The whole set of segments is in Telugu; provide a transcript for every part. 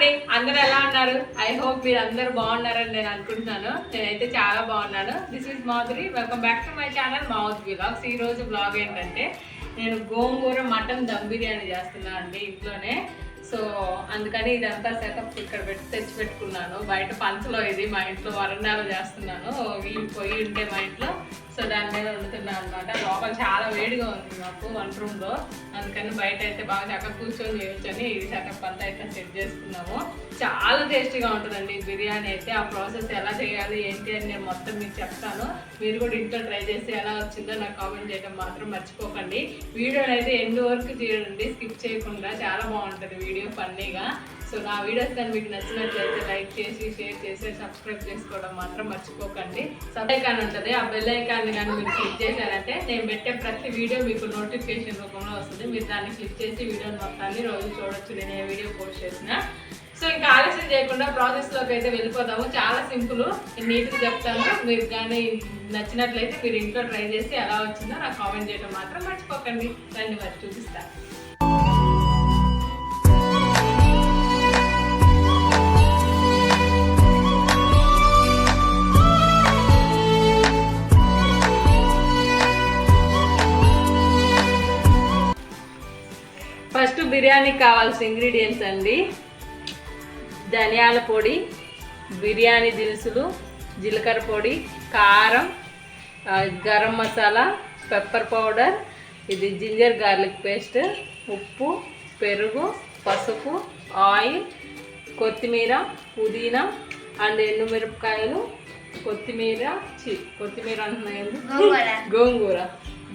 అండి అందరూ ఎలా ఉన్నారు? ఐ హోప్ మీరు అందరూ బాగున్నారని నేను అనుకుంటున్నాను. నేనైతే చాలా బాగున్నాను. This is Madhuri welcome back to my channel Madhuri blogs ఈ రోజు బ్లాగ్ ఏంటంటే నేను గోంగూర మటన్ దమ్ బిర్యానీ చేస్తున్నాను అండి ఇంట్లోనే. సో అందుకని ఇదంతా సెటప్ ఇక్కడ పెట్టి తెచ్చి పెట్టుకున్నాను బయట పంచలో ఇది మా ఇంట్లో వరండాలో చేస్తున్నాను. వీళ్ళు పోయి ఉంటే మా ఇంట్లో. సో దాని మీద వండుతున్నాను అనమాట లోపల చాలా వేడిగా ఉంది మాకు వంట రూమ్లో అందుకని బయట అయితే బాగా చక్కగా కూర్చొని చేయొచ్చని ఇది సెటప్ అంతా అయితే సెట్ చేసుకున్నాము. చాలా టేస్టీగా ఉంటుందండి బిర్యానీ అయితే. ఆ ప్రాసెస్ ఎలా చేయాలి ఏంటి అని నేను మొత్తం మీకు చెప్తాను. మీరు కూడా ఇంట్లో ట్రై చేసి ఎలా వచ్చిందో నాకు కామెంట్ చేయడం మాత్రం మర్చిపోకండి. వీడియోని అయితే ఎండ్ వరకు చేయండి స్కిప్ చేయకుండా. చాలా బాగుంటుంది వీడియో ఫన్నీగా. సో నా వీడియోస్ కానీ మీకు నచ్చినట్లయితే లైక్ చేసి షేర్ చేసి సబ్స్క్రైబ్ చేసుకోవడం మాత్రం మర్చిపోకండి. సబ్ ఐకాన్ ఉంటుంది. ఆ బెల్ ఐకాన్ కానీ మీరు క్లిక్ చేశారంటే నేను పెట్టే ప్రతి వీడియో మీకు నోటిఫికేషన్ రూపంలో వస్తుంది. మీరు దాన్ని క్లిక్ చేసి వీడియోని మొత్తాన్ని రోజు చూడొచ్చు. నేను ఏ వీడియో పోస్ట్ చేసినా. సో ఇంకా ఆలస్యం చేయకుండా ప్రాసెస్లోకి అయితే వెళ్ళిపోదాము. చాలా సింపుల్. నీట్గా చెప్తాను. మీరు కానీ నచ్చినట్లయితే మీరు ఇంట్లో ట్రై చేసి ఎలా వచ్చిందో నాకు కామెంట్ చేయడం మాత్రం మర్చిపోకండి. దాన్ని మరి చూపిస్తాను బిర్యానీకి కావాల్సిన ఇంగ్రీడియంట్స్ అండి. ధనియాల పొడి బిర్యానీ దినుసులు జీలకర్ర పొడి కారం గరం మసాలా పెప్పర్ పౌడర్ ఇది జింజర్ గార్లిక్ పేస్ట్ ఉప్పు పెరుగు పసుపు ఆయిల్ కొత్తిమీర పుదీనా అండ్ ఎండుమిరపకాయలు కొత్తిమీర చి కొత్తిమీర అంటున్నాయండి గోంగూర.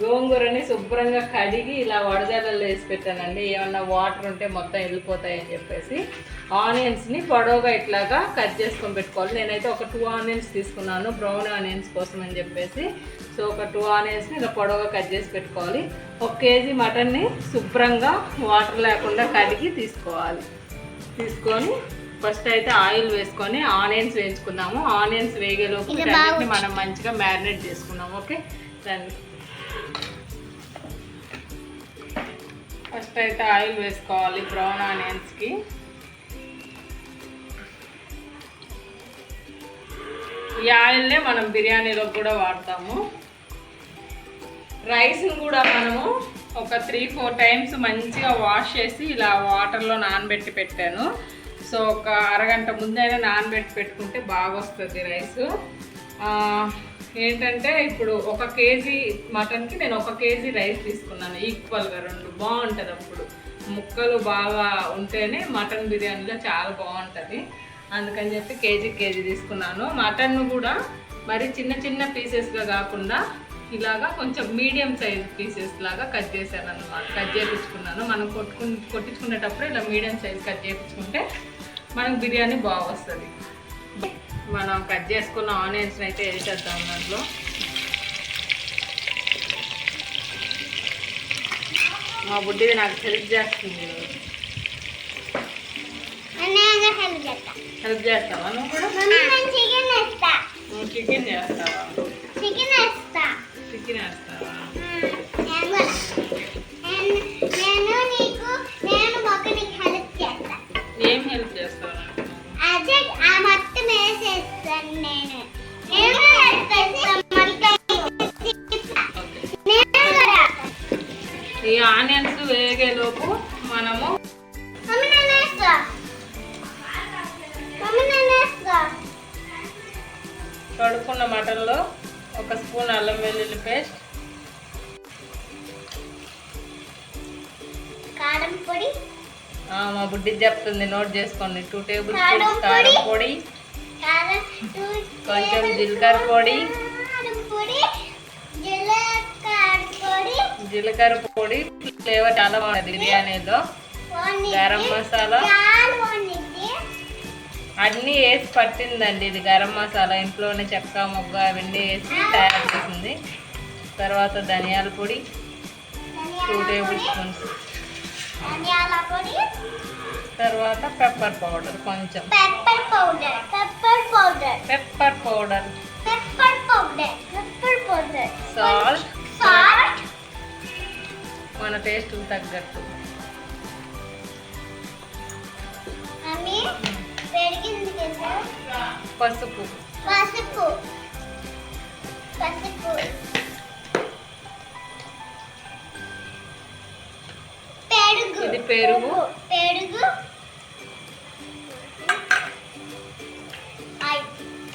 గోంగూరని శుభ్రంగా కడిగి ఇలా వడజాలలో వేసి పెట్టానండి. ఏమన్నా వాటర్ ఉంటే మొత్తం వెళ్ళిపోతాయని చెప్పేసి ఆనియన్స్ని పొడవుగా ఇట్లాగా కట్ చేసుకొని పెట్టుకోవాలి. నేనైతే ఒక టూ ఆనియన్స్ తీసుకున్నాను బ్రౌన్ ఆనియన్స్ కోసం అని చెప్పేసి. సో ఒక టూ ఆనియన్స్ని ఇలా పొడవుగా కట్ చేసి పెట్టుకోవాలి. ఒక కేజీ మటన్ని శుభ్రంగా వాటర్ లేకుండా కడిగి తీసుకోవాలి. తీసుకొని ఫస్ట్ అయితే ఆయిల్ వేసుకొని ఆనియన్స్ వేయించుకుందాము ఆనియన్స్ వేగేలోపు మనం మంచిగా మ్యారినేట్ చేసుకుందాం ఓకే? రండి ఫస్ట్ అయితే ఆయిల్ వేసుకోవాలి బ్రౌన్ ఆనియన్స్కి. ఈ ఆయిల్నే మనం బిర్యానీలో కూడా వాడతాము. రైస్ని కూడా మనము ఒక త్రీ ఫోర్ టైమ్స్ మంచిగా వాష్ చేసి ఇలా వాటర్లో నానబెట్టి పెట్టాను. సో ఒక అరగంట ముందైనా నానబెట్టి పెట్టుకుంటే బాగా వస్తుంది రైస్ ఏంటంటే ఇప్పుడు ఒక కేజీ మటన్కి నేను ఒక కేజీ రైస్ తీసుకున్నాను. ఈక్వల్గా రెండు. బాగుంటుంది అప్పుడు. ముక్కలు బాగా ఉంటేనే మటన్ బిర్యానీలో చాలా బాగుంటుంది అందుకని చెప్పి కేజీ కేజీ తీసుకున్నాను. మటన్ కూడా మరి చిన్న చిన్న పీసెస్గా కాకుండా ఇలాగా కొంచెం మీడియం సైజ్ పీసెస్ లాగా కట్ చేశాను అనమాట కట్ చేయించుకున్నాను మనం కొట్టుకు కొట్టించుకునేటప్పుడు ఇలా మీడియం సైజ్ కట్ చేయించుకుంటే మనకు బిర్యానీ బాగా వస్తుంది మనం కట్ చేసుకున్న ఆనియన్స్ అయితే వేసేద్దాం దాంట్లో. మా బుడ్డిది నాకు హెల్ప్ చేస్తుంది. హెల్ప్ చేస్తావా నువ్వు కూడా? చికెన్ చేస్తావా? చికెన్ వేస్తావా? ఈ ఆనియన్స్ వేగేలోపు మనము కడుక్కున్న మటన్లో ఒక స్పూన్ అల్లం వెల్లుల్లి పేస్ట్ కారం పొడి మా బుడ్డి చెప్తుంది నోట్ చేసుకోండి. టూ టేబుల్ స్పూన్స్ కారం పొడి. కొంచెం జీలకర్ర పొడి కారం పొడి జీలకర్ర పొడి జీలకర్ర పొడి ఫ్లేవర్ చాలా బాగుంటుంది బిర్యానీలో. గరం మసాలా. అన్నీ వేసి పట్టిందండి ఇది గరం మసాలా. ఇంట్లోనే చెక్క మొగ్గ అవన్నీ వేసి తయారు చేసింది. తర్వాత ధనియాల పొడి టూ టేబుల్ స్పూన్స్. తర్వాత పెప్పర్ పౌడర్ కొంచెం. Pepper powder. Pepper powder pepper powder pepper powder pepper powder salt salt మన టేస్ట్ తగ్గట్టు. పసుపు. పసుపు. పసుపు. పెరుగు. ఇది పెరుగు. పెరుగు.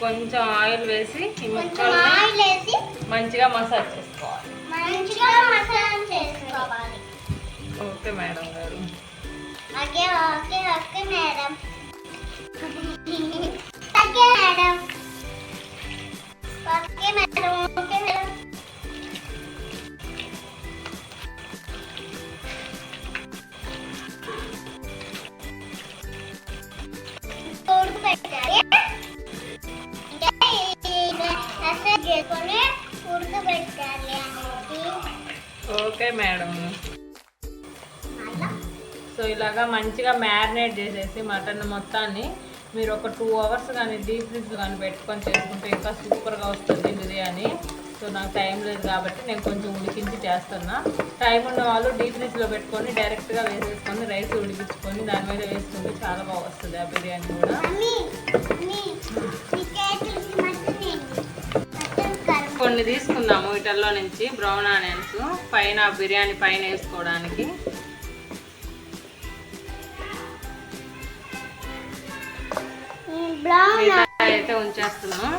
కొంచెం ఆయిల్ వేసి ఈ ముక్కల్ని మంచిగా మసాజ్ చేసుకోవాలి. మంచిగా చేసుకోవాలి ఓకే మేడం గారు okay okay okay madam okay madam okay madam okay madam తోడుకు పెట్టాలి సో ఇలాగా మంచిగా మ్యారినేట్ చేసేసి మటన్ మొత్తాన్ని మీరు ఒక టూ అవర్స్ కానీ డీప్ ఫ్రిడ్జ్ కానీ పెట్టుకొని చేసుకుంటే ఇంకా సూపర్గా వస్తుంది బిర్యానీ. సో నాకు టైం లేదు కాబట్టి నేను కొంచెం ఉడికించి చేస్తున్నా. టైం ఉన్న వాళ్ళు డీప్ ఫ్రిడ్జ్లో పెట్టుకొని డైరెక్ట్గా వేసేసుకొని రైస్ ఉడికించుకొని దాని మీద వేసుకుంటే చాలా బాగా వస్తుంది ఆ బిర్యానీ కూడా. కొన్ని తీసుకుందాము వీటల్లో నుంచి బ్రౌన్ ఆనియన్స్ పైన బిర్యానీ పైన వేసుకోవడానికి. అయితే ఉంచేస్తున్నాం.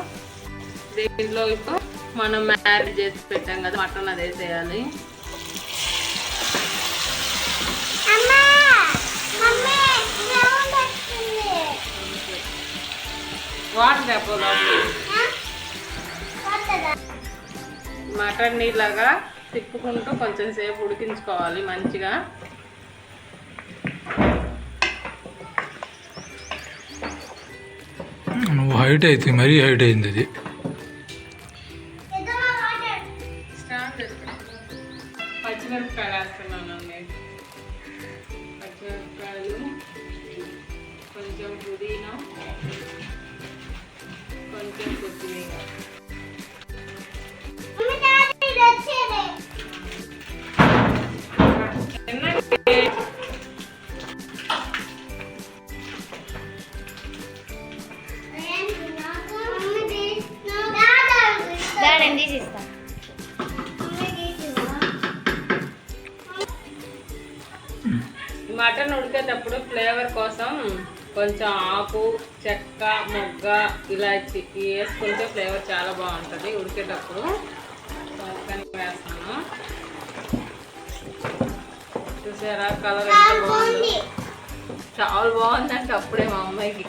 దీంట్లో ఇప్పుడు మనం మ్యారినేట్ చేసి పెట్టాం కదా మటన్ అది వేసేయాలి వాటర్? వస్తుందా? మటన్ ఇలాగా తిప్పుకుంటూ కొంచెం సేపు ఉడికించుకోవాలి మంచిగా. హైట్ అయితే మరీ హైట్ అయింది అది పెద్దమ్మ వాటర్. పచ్చిమిరపకాయలు వేస్తున్నానండి పచ్చిమిరపకాయలు కొంచెం పుదీనా కొంచెం కొత్తిమీర ఉడికేటప్పుడు ఫ్లేవర్ కోసం కొంచెం ఆకు చెక్క మొగ్గ ఇలాచి ఇవి వేసుకుంటే ఫ్లేవర్ చాలా బాగుంటుంది. ఉడికేటప్పుడు వేస్తాను. చూసారా? కలర్ ఎంత చాలా బాగుంది. బాగుంది. చాలా బాగుందంటే అప్పుడే మా అమ్మాయికి.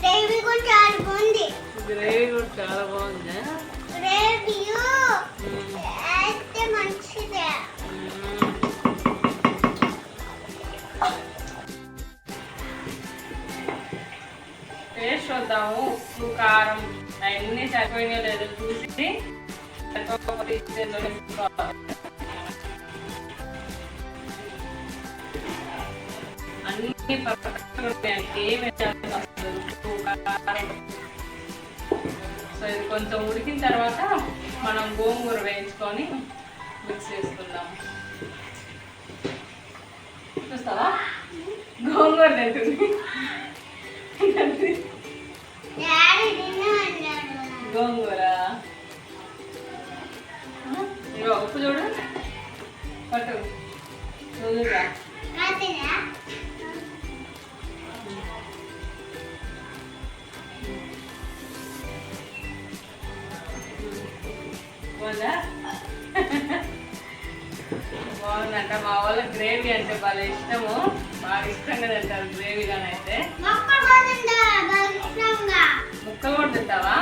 గ్రేవీ కూడా చాలా బాగుంది. గ్రేవీ కూడా చాలా బాగుంది. పేస్ట్ వద్దాము. ఉప్పు కారం అవన్నీ సరిపోయినా లేదో చూసి అన్ని పక్కన ఉంటాయండి ఏమి ఉప్పు కారం. సో ఇది కొంచెం ఉడికిన తర్వాత మనం గోంగూర వేయించుకొని మిక్స్ చేసుకుందాం. చూస్తావా? గోంగూర తింటుంది. గోంగూర. ఇగో ఉప్పు చూడు. పట్టు. బాగుందంట. మా వాళ్ళకి గ్రేవీ అంటే బాగా ఇష్టము. బాగా ఇష్టంగా తింటారు గ్రేవీగానైతే. ముక్కలు కూడా తింటావా?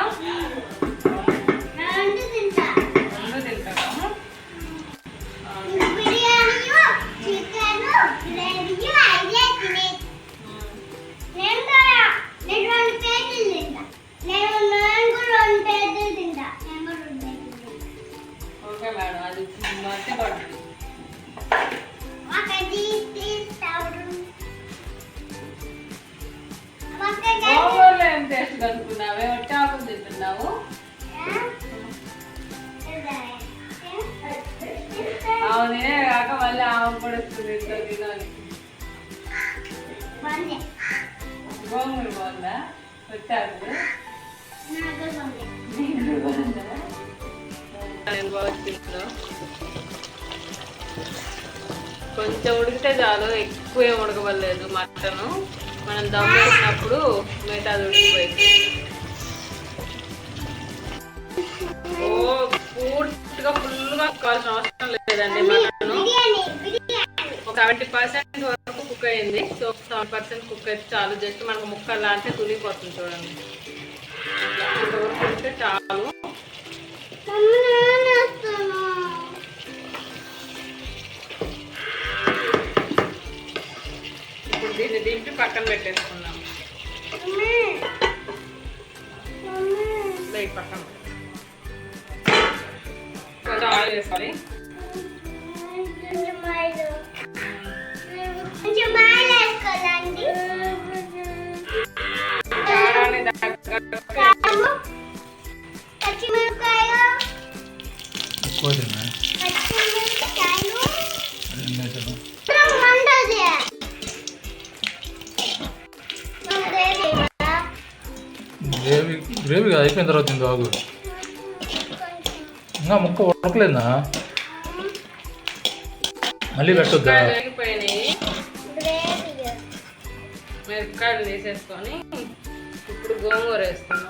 టేస్ట్ కనుక్కున్నావే వచ్చి ఆకులు తింటున్నావు అవును నేనే కాక మళ్ళీ ఆమె కూడా వస్తుంది ఇంట్లో తినాలి. గోంగూర బాగుందా? పెట్టారు నాకు కొంచెం ఉడికితే చాలు ఎక్కువ ఉడకవలేదు మటను. మనం దమ్ వేసినప్పుడు మిగతాది ఉడికిపోయింది ఓ పూర్తిగా ఫుల్గా కావాల్సిన అవసరం లేదండి మటను ఒక సెవెంటీ పర్సెంట్ వరకు కుక్ అయింది. సో సెవెన్ పర్సెంట్ కుక్ అయితే చాలు. జస్ట్ మనకు ముక్కలు లాంటి తులిపోతుంది చూడండి. అట్లా ఉంటే చాలు. దీన్ని దింపి పక్కన ఇలా ఈ పక్కన. కొంచెం ఆయిల్ వేసుకోవాలి కొంచెం ఆయిల్ అయిపోయిన తర్వాత తింది బాగు ఇంకా ముక్క ఉడకలేదా మళ్ళీ పెట్టొద్దా? మిరపకాయలు తీసేసుకొని ఇప్పుడు గోంగూర అసలు.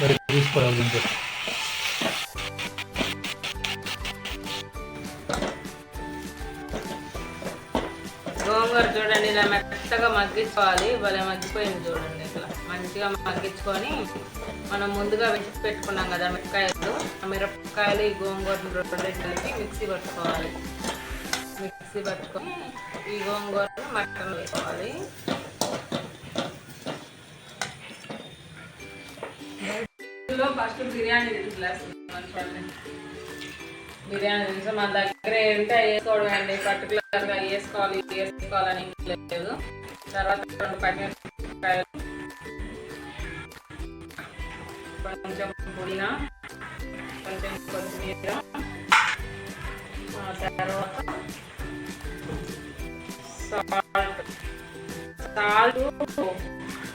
మరి తీసుకోవాలి చూడండి ఇలా మెత్తగా మగ్గించుకోవాలి. భలే మగ్గిపోయింది చూడండి ఇట్లా మంచిగా మగ్గించుకొని మనం ముందుగా వెంచి పెట్టుకున్నాం కదా మిరపకాయలు. ఆ మిరపకాయలు ఈ గోంగూరలు రెండు కలిపి మిక్సీ పట్టుకోవాలి. మిక్సీ పట్టుకొని ఈ గోంగూరను మటన్ వేసుకోవాలి. ఫస్ట్ బిర్యానీ గ్లాస్ చూడండి బిర్యానీ తెలుసు మన దగ్గర ఏంటో వేసుకోవడం అండి పర్టికులర్గా వేసుకోవాలి వేసుకోవాలని లేదు. తర్వాత రెండు పచ్చిమిరపకాయలు కొంచెం పుదీనా కొంచెం కొత్తిమీర. తర్వాత సాల్ట్. సాల్ట్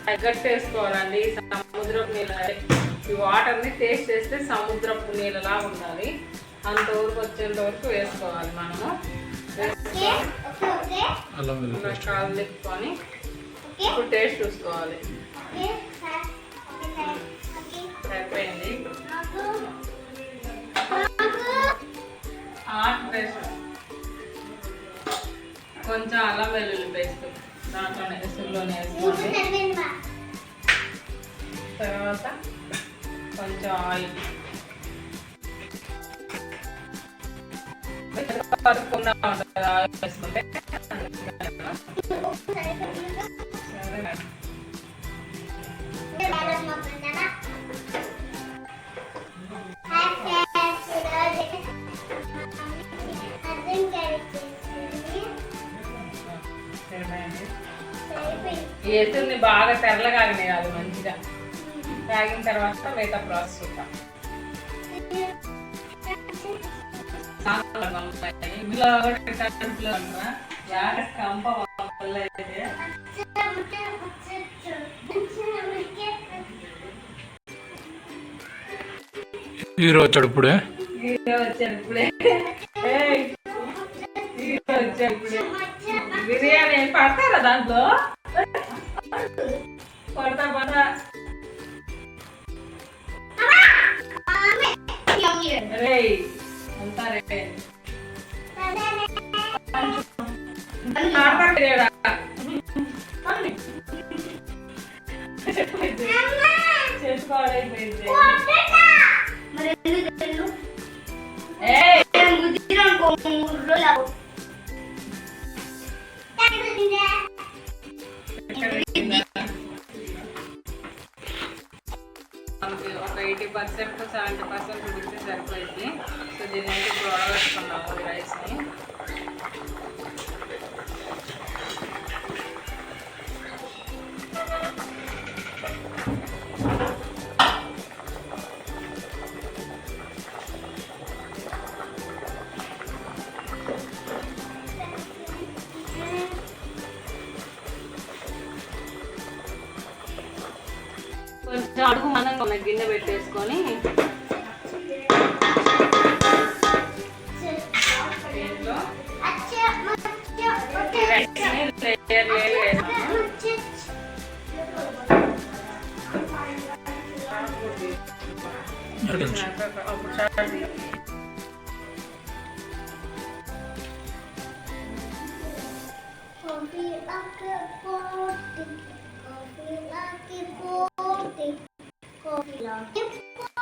తగ్గట్టు వేసుకోవాలండి. సముద్రపు నీళ్ళ ఈ వాటర్ని టేస్ట్ చేస్తే సముద్రపు నీళ్ళలా ఉండాలి. అంతవరకు వచ్చేంత వరకు వేసుకోవాలి మనము. కాలు తిప్పుకొని ఇప్పుడు టేస్ట్ చూసుకోవాలి. సరిపోయింది? Hot paste. కొంచెం అల్లం వెల్లుల్లి పేస్ట్ దాంట్లోనే వేసుకోండి. తర్వాత కొంచెం ఆయిల్. పరుపుకుండా ఉంటుంది ఆయిల్ వేసుకుంటే బాగా తెరలగా అది మంచిగా. తాగిన తర్వాత మిగతా ప్రాసెస్ ఉంటాం హీరో వచ్చాడు ఇప్పుడే హీరో వచ్చాడు ఇప్పుడే ఏయ్, హీరో వచ్చాడు ఇప్పుడే బిర్యానీ పడతారా దాంట్లో పడతా పడతా రేయ్ అంతా రే ఆడతాడు ఈడ. చేసుకోవాలైపోయింది ఏయ్ మనకి ఒక ఎయిటీ పర్సెంట్ సెవెంటీ పర్సెంట్ ఉడికితే సరిపోయింది. సో దీన్ని అయితే ఇప్పుడు రైస్ని. వేసుకొని ఇక్కడ నుంచి. అప్పుడు స్టార్ట్ చేయి. Coffee Oh, yeah.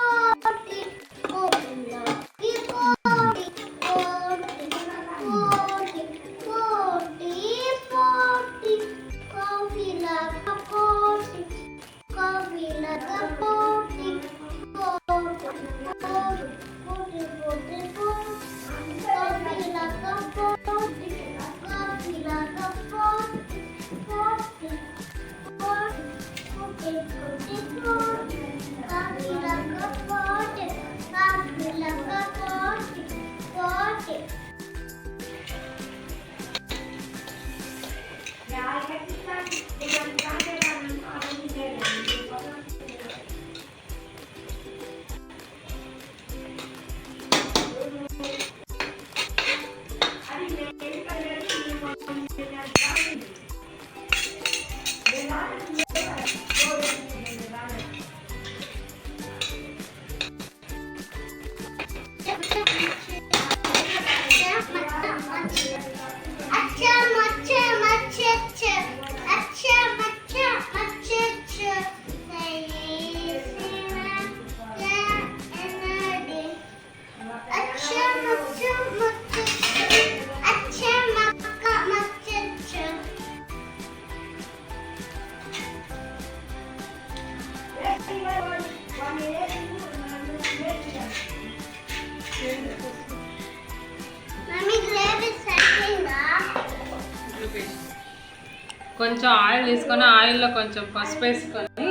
ఆయిల్ తీసుకొని ఆయిల్లో కొంచెం పసుపు వేసుకొని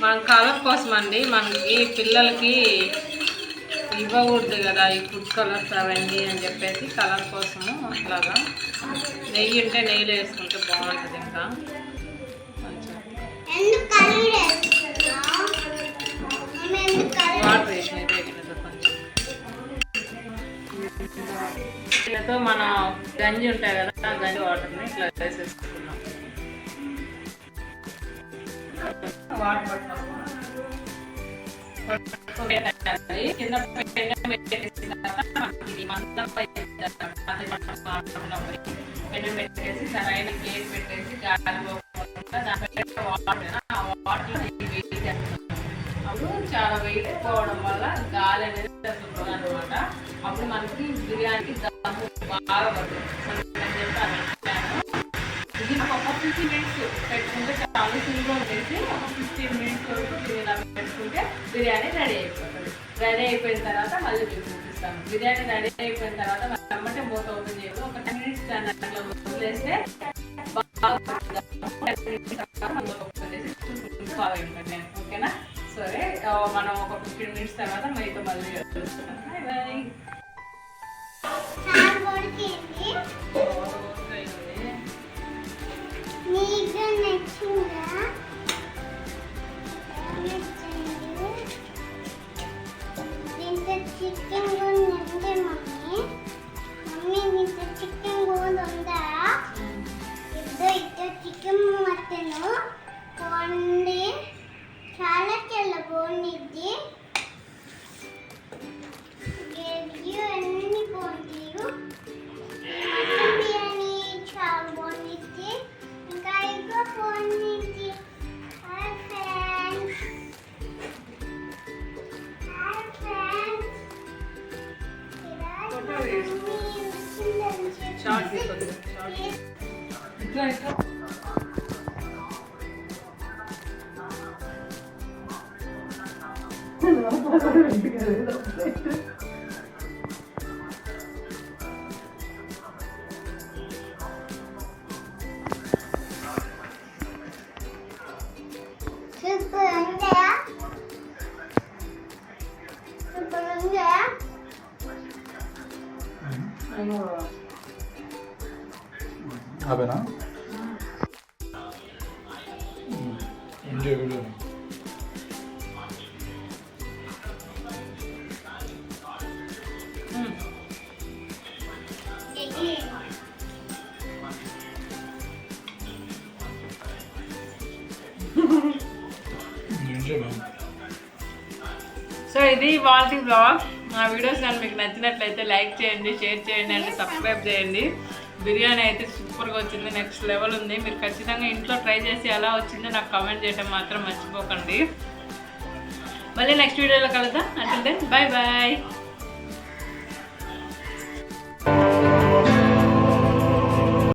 మనం కలర్ కోసం అండి మనకి పిల్లలకి ఇవ్వకూడదు కదా ఈ ఫుడ్ కలర్స్ అవన్నీ అని చెప్పేసి కలర్ కోసము అట్లాగా నెయ్యి ఉంటే నెయ్యిలో వేసుకుంటే బాగుంటుంది ఇంకా. కొంచెం వాటర్ వేసిన కొంచెం మన గంజి ఉంటాయి కదా ఆ గంజి వాటర్ని ఇట్లా వేసేసుకున్నాం వాటర్ పట్టుకోవాలి కింద పెట్టేసిన తర్వాత మనకి మందం పెట్టేసి సరైన కేక్ పెట్టేసి గాలి పోకుండా దాని వాటర్ ఆ వాటర్ వెయిట్ అప్పుడు చాలా వెయిట్ పోవడం వల్ల గాలి అనేది తగ్గుతుంది అనమాట అప్పుడు మనకి బిర్యానీకి దమ్ము బాగా పడుతుంది ఇది ఒక మినిట్స్ పెట్టుకుంటే సింపుల్గా ఉండేసి ఒక ఫిఫ్టీన్ మినిట్స్ వరకు దీన్ని పెట్టుకుంటే బిర్యానీ రెడీ అయిపోతుంది రెడీ అయిపోయిన తర్వాత మళ్ళీ మీకు చూపిస్తాను బిర్యానీ రెడీ అయిపోయిన తర్వాత వెంబటే మూత ఓపెన్ చేయదు ఒక టెన్ మినిట్స్ దాన్ని అట్లా వదిలేస్తే బాగా వస్తుంది. 10 minutes తర్వాత మళ్ళీ open చేసి చూసుకుంటూ follow అయిపోయింది నేను. ఓకేనా సరే మనం ఒక ఫిఫ్టీన్ మినిట్స్ తర్వాత మీతో మళ్ళీ కలుస్తాను bye bye too. Hayır. Şarj yapalım. Şarj. Güzel. Tamam. ఇది వాల్టీ బ్లాగ్ నా వీడియోస్ కానీ మీకు నచ్చినట్లయితే లైక్ చేయండి షేర్ చేయండి అండ్ సబ్స్క్రైబ్ చేయండి. బిర్యానీ అయితే సూపర్గా వచ్చింది నెక్స్ట్ లెవెల్ ఉంది. మీరు ఖచ్చితంగా ఇంట్లో ట్రై చేసి ఎలా వచ్చిందో నాకు కమెంట్ చేయడం మాత్రం మర్చిపోకండి. మళ్ళీ నెక్స్ట్ వీడియోలో కలుద్దాం. అంటే బాయ్ బాయ్